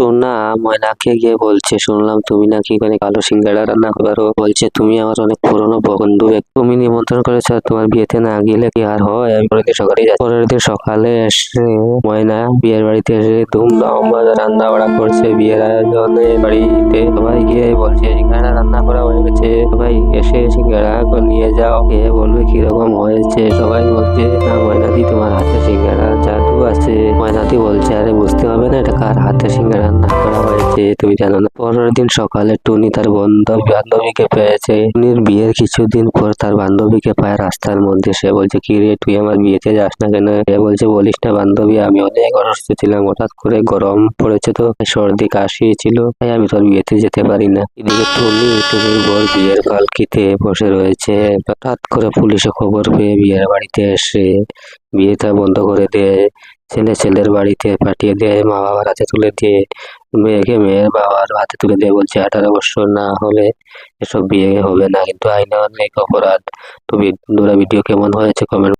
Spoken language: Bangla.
সোনা ময়নাকে গিয়ে বলছে, শুনলাম তুমি নাকি এখানে কালো সিঙ্গাড়া রান্না করো। বলছে, তুমি আমার অনেক পুরনো বন্ধু তুমি নিমন্ত্রণ করেছ, তোমার বিয়েতে না গেলে কি আর হয়? আমি পরের দিন সকালেই যাচ্ছি। পরের দিন সকালে এসে ময়না বিয়ের বাড়িতে এসে ধুমধাম রান্না বাড়া করছে। বিয়ের আয়োজনে বাড়িতে সবাই গিয়ে বলছে সিঙ্গাড়া রান্না করা হয়ে গেছে। সবাই এসে সিঙ্গাড়া নিয়ে যাও। কে বলবে কীরকম হয়েছে? সবাই বলছে, না ময়নাদি, তোমার হাতে সিঙ্গাড়া জাদু ময়নাতি বলছে আরে বুঝতে হবে না এটা কার হাতে সিঙ্গে রান্না করা হয়েছে তুমি জানো না, পরের দিন সকালে টুনি তার বান্ধব বান্ধবীকে পেয়েছে। টুনির বিয়ের কিছুদিন পর তার বান্ধবীকে পায় রাস্তার মধ্যে। সে বলছে, কি রে, তুই আমার বিয়েতে যাস না কেন? সে বলছে, বলিস না বান্ধবী, আমি অনেক অসুস্থ ছিলাম। হঠাৎ করে গরম পড়েছে তো সর্দি কাশি ছিল, তাই আমি তোর বিয়েতে যেতে পারি না। এদিকে টুনি টুনির বর বিয়ের পালকিতে বসে রয়েছে। হঠাৎ করে পুলিশে খবর পেয়ে বিয়ের বাড়িতে এসে বিয়েটা বন্ধ করে দেয়। ছেলে ছেলের বাড়িতে পাঠিয়ে দেয় মা বাবার হাতে তুলে দিয়ে। মেয়েকে মেয়ের বাবার হাতে তুলে দিয়ে বলছে, আঠারো বছর না হলে এসব বিয়ে হবে না। কিন্তু আইনে অনেক অপরাধ। তো বন্ধুরা ভিডিও কেমন হয়েছে? কমেন্ট